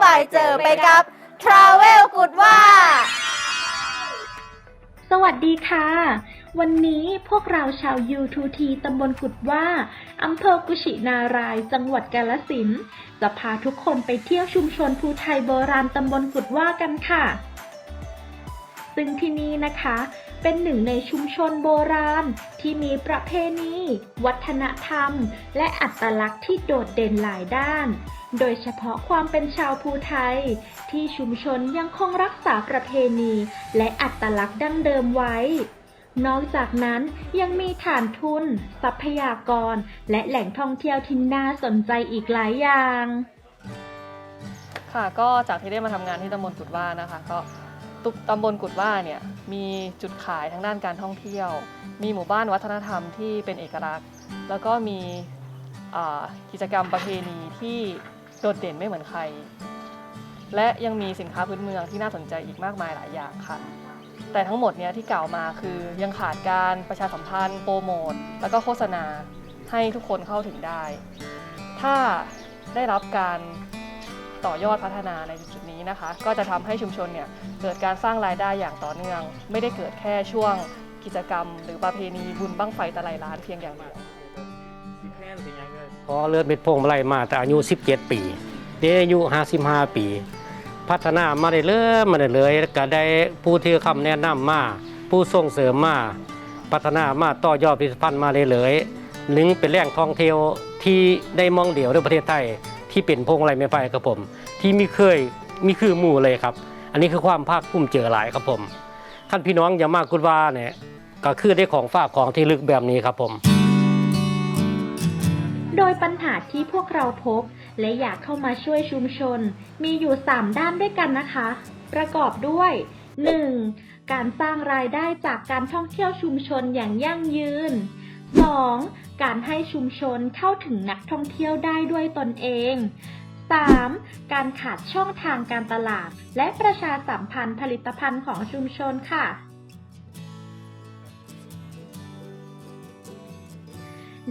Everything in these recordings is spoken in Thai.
บายเจอไปกับ Travel กุดว่า สวัสดีค่ะ วันนี้พวกเราชาว U2T ตำบลกุดว่าอำเภอกุชินาราย จังหวัดกาลสินจะพาทุกคนไปเที่ยวชุมชนภูไทยโบราณตำบลกุดว่ากันค่ะ ซึ่งที่นี่นะคะเป็นหนึ่งในชุมชนโบราณ ที่มีประเพณี วัฒนธรรม และอัตลักษณ์ที่โดดเด่นหลายด้าน โดยเฉพาะความเป็นชาวภูไทย ที่ชุมชนยังคงรักษาประเพณี และอัตลักษณ์ดั้งเดิมไว้ นอกจากนั้นยังมีฐานทุน ทรัพยากร และแหล่งท่องเที่ยวที่น่าสนใจอีกหลายอย่าง ค่ะก็จากที่ได้มาทำงานที่ตำบลกุดว่านะคะ ก็ ตุตำบลกุดว่าเนี่ยมีจุดขายทางด้านการท่องเที่ยว มีหมู่บ้านวัฒนธรรมที่เป็นเอกลักษณ์ แล้วก็มีกิจกรรมประเพณีที่โดดเด่นไม่เหมือนใคร และยังมีสินค้าพื้นเมืองที่น่าสนใจอีกมากมายหลายอย่างค่ะ แต่ทั้งหมดเนี้ยที่กล่าวมาคือยังขาดการประชาสัมพันธ์โปรโมทแล้วก็โฆษณาให้ทุกคนเข้าถึงได้ ถ้าได้รับการ ต่อยอดพัฒนาในจุดนี้นะคะ ก็จะทำให้ชุมชนเนี่ยเกิดการสร้างรายได้อย่างต่อเนื่อง ไม่ได้เกิดแค่ช่วงกิจกรรม หรือประเพณีบุญบั้งไฟตะไลล้านเพียงอย่างเดียวพอเลือดเม็ดพงมาลัยมาแต่อายุ 17 ปีเดี๋ยวอายุ 55 ปี พัฒนามาได้เรื่อยมาได้เลยก็ได้ผู้ที่คำแนะนำมาผู้ส่งเสริมมาพัฒนามาต่อยอดผลิตภัณฑ์มาเลยเลยหนึ่งเป็นแหล่งท่องเที่ยวที่ได้มองเดี่ยวในประเทศไทย ที่เป็นพวงมาลัยไม้ไฟครับผม ที่มีเคยมีคือหมู่เลยครับ อันนี้คือความภาคภูมิเจอหลายครับผมท่านพี่น้องอย่ามากกุดว่าเนี่ยก็คือได้ของฝากของที่ลึกแบบนี้ครับผม โดยปัญหาที่พวกเราพบ และอยากเข้ามาช่วยชุมชน มีอยู่ 3 ด้านด้วยกันนะคะ ประกอบด้วย 1. การสร้างรายได้จากการท่องเที่ยวชุมชนอย่างยั่งยืน 2. การให้ชุมชนเข้าถึงนักท่องเที่ยวได้ด้วยตนเอง 3. การขาดช่องทางการตลาด และประชาสัมพันธ์ผลิตภัณฑ์ของชุมชนค่ะ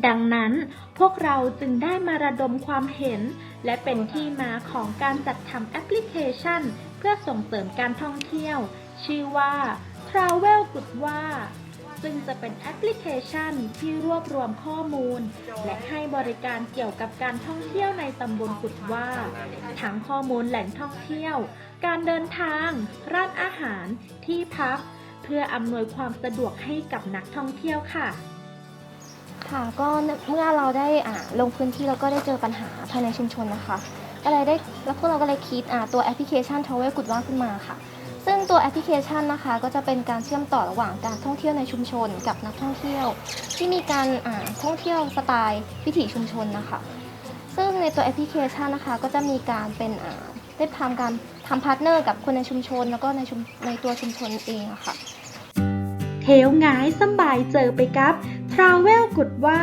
ดังนั้นพวกเราจึงได้มาระดมความเห็น และเป็นที่มาของการจัดทำแอปพลิเคชัน เพื่อส่งเสริมการท่องเที่ยว ชื่อว่า Travel กุดว่า ซึ่งจะเป็นแอปพลิเคชันที่รวบรวมข้อมูล และให้บริการเกี่ยวกับการท่องเที่ยวในตำบลกุดว่า ทั้งข้อมูลแหล่งท่องเที่ยว การเดินทาง ร้านอาหาร ที่พัก เพื่ออำนวยความสะดวกให้กับนักท่องเที่ยวค่ะ ค่ะก็เมื่อเราได้อ่าลงพื้นที่แล้วก็ได้เจอปัญหาภายในชุมชนนะคะก็เลยได้แล้วพวกเราก็เลยคิดอ่าตัวแอปพลิเคชัน Travel กุดว่าขึ้นมาค่ะ ตัวแอปพลิเคชันนะคะ ก็จะเป็นการเชื่อมต่อระหว่างการท่องเที่ยวในชุมชนกับนักท่องเที่ยว ที่มีการอ่าท่องเที่ยวสไตล์วิถีชุมชนนะคะ ซึ่งในตัวแอปพลิเคชันนะคะก็จะมีการเป็นอ่าได้ทำการทำพาร์ทเนอร์กับคนในชุมชน แล้วก็ในชุมในตัวชุมชนเองอะค่ะเทวงายสบายเจอไปกับ Travel กุดว่า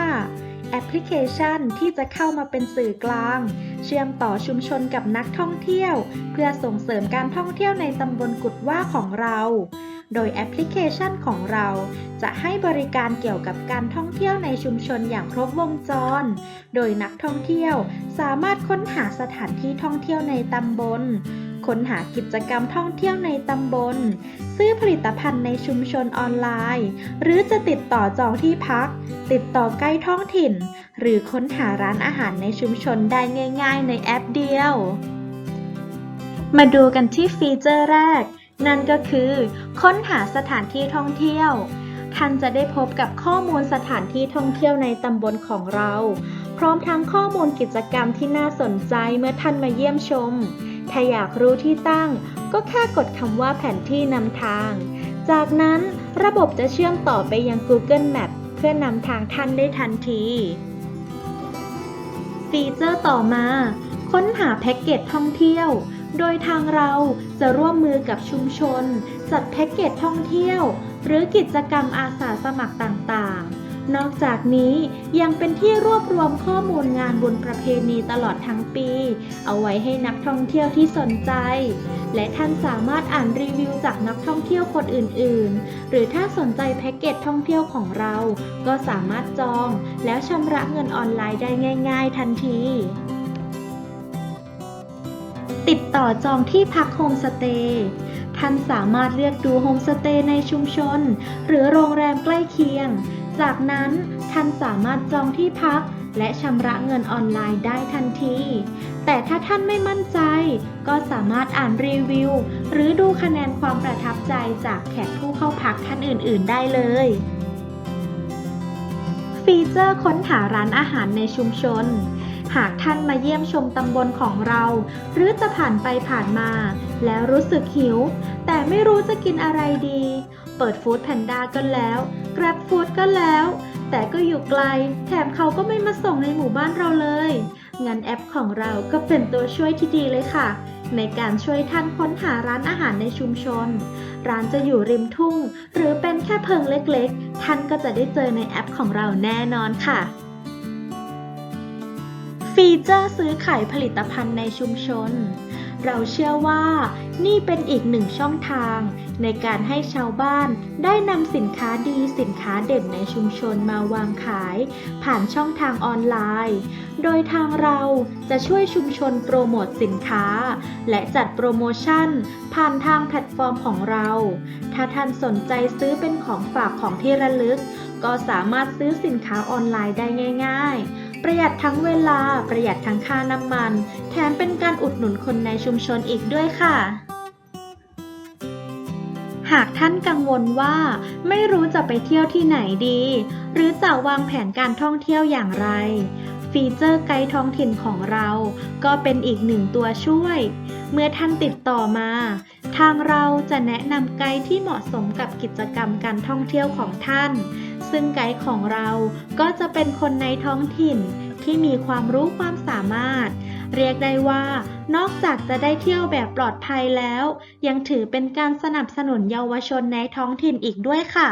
แอปพลิเคชันที่จะเข้ามาเป็นสื่อกลาง เชื่อมต่อชุมชนกับนักท่องเที่ยว เพื่อส่งเสริมการท่องเที่ยวในตำบลกุดว่าของเรา โดยแอปพลิเคชันของเราจะให้บริการเกี่ยวกับการท่องเที่ยวในชุมชนอย่างครบวงจร โดยนักท่องเที่ยวสามารถค้นหาสถานที่ท่องเที่ยวในตำบล ค้นหากิจกรรมท่องเที่ยวในตำบล ซื้อผลิตภัณฑ์ในชุมชนออนไลน์ หรือจะติดต่อจองที่พัก ติดต่อใกล้ท้องถิ่น หรือค้นหาร้านอาหารในชุมชนได้ง่าย ๆ ในแอปเดียว มาดูกันที่ฟีเจอร์แรก นั่นก็คือ ค้นหาสถานที่ท่องเที่ยวท่านจะได้พบกับข้อมูลสถานที่ท่องเที่ยวในตำบลของเรา พร้อมทั้งข้อมูลกิจกรรมที่น่าสนใจเมื่อท่านมาเยี่ยมชม ถ้าอยากรู้ที่ตั้ง ก็แค่กดคำว่าแผนที่นำทาง จากนั้นระบบจะเชื่อมต่อไปยัง Google Map เพื่อนำทางท่านได้ทันที ฟีเจอร์ต่อมา ค้นหาแพ็กเกจท่องเที่ยว โดยทางเราจะร่วมมือกับชุมชน จัดแพ็กเกจท่องเที่ยว หรือกิจกรรมอาสาสมัครต่างๆ นอกจากนี้ยังเป็นที่รวบรวมข้อมูลงานบุญประเพณีตลอดทั้งปี เอาไว้ให้นักท่องเที่ยวที่สนใจ และท่านสามารถอ่านรีวิวจากนักท่องเที่ยวคนอื่น ๆ หรือถ้าสนใจแพ็กเกจท่องเที่ยวของเรา ก็สามารถจอง แล้วชำระเงินออนไลน์ได้ง่าย ๆ ทันทีติดต่อจองที่พักโฮมสเตย์ท่านสามารถเลือกดูโฮมสเตย์ในชุมชน หรือโรงแรมใกล้เคียง จากนั้นท่านสามารถจองที่พักและชำระเงินออนไลน์ได้ทันที แต่ถ้าท่านไม่มั่นใจ ก็สามารถอ่านรีวิว หรือดูคะแนนความประทับใจจากแขกผู้เข้าพักท่านอื่น ๆ ได้เลย ฟีเจอร์ค้นหาร้านอาหารในชุมชน หากท่านมาเยี่ยมชมตำบลของเรา หรือจะผ่านไปผ่านมา แล้วรู้สึกหิว แต่ไม่รู้จะกินอะไรดี เปิดฟู้ดแพนด้าก็แล้ว ฟู้ดก็แล้ว แต่ก็อยู่ไกล แถมเขาก็ไม่มาส่งในหมู่บ้านเราเลย งั้นแอปของเราก็เป็นตัวช่วยที่ดีเลยค่ะ ในการช่วยท่านค้นหาร้านอาหารในชุมชน ร้านจะอยู่ริมทุ่ง หรือเป็นแค่เพิงเล็กๆ ท่านก็จะได้เจอในแอปของเราแน่นอนค่ะ ฟีเจอร์ซื้อขายผลิตภัณฑ์ในชุมชน เราเชื่อว่านี่เป็นอีกหนึ่งช่องทาง ในการให้ชาวบ้านได้นำสินค้าดีสินค้าเด่นในชุมชนมาวางขาย ผ่านช่องทางออนไลน์ โดยทางเราจะช่วยชุมชนโปรโมทสินค้า และจัดโปรโมชั่น ผ่านทางแพลตฟอร์มของเรา ถ้าท่านสนใจซื้อเป็นของฝากของที่ระลึก ก็สามารถซื้อสินค้าออนไลน์ได้ง่าย ๆ ประหยัดทั้งเวลา ประหยัดทั้งค่าน้ำมัน แถมเป็นการอุดหนุนคนในชุมชนอีกด้วยค่ะ หากท่านกังวลว่า ไม่รู้จะไปเที่ยวที่ไหนดี หรือจะวางแผนการท่องเที่ยวอย่างไร ฟีเจอร์ไกด์ท้องถิ่นของเรา ก็เป็นอีกหนึ่งตัวช่วย เมื่อท่านติดต่อมา ทางเราจะแนะนำไกด์ที่เหมาะสมกับกิจกรรมการท่องเที่ยวของท่าน ซึ่งไกด์ของเราก็จะเป็นคนในท้องถิ่นที่มีความรู้ความสามารถ เรียกได้ว่านอกจากจะได้เที่ยวแบบปลอดภัยแล้ว ยังถือเป็นการสนับสนุนเยาวชนในท้องถิ่นอีกด้วยค่ะ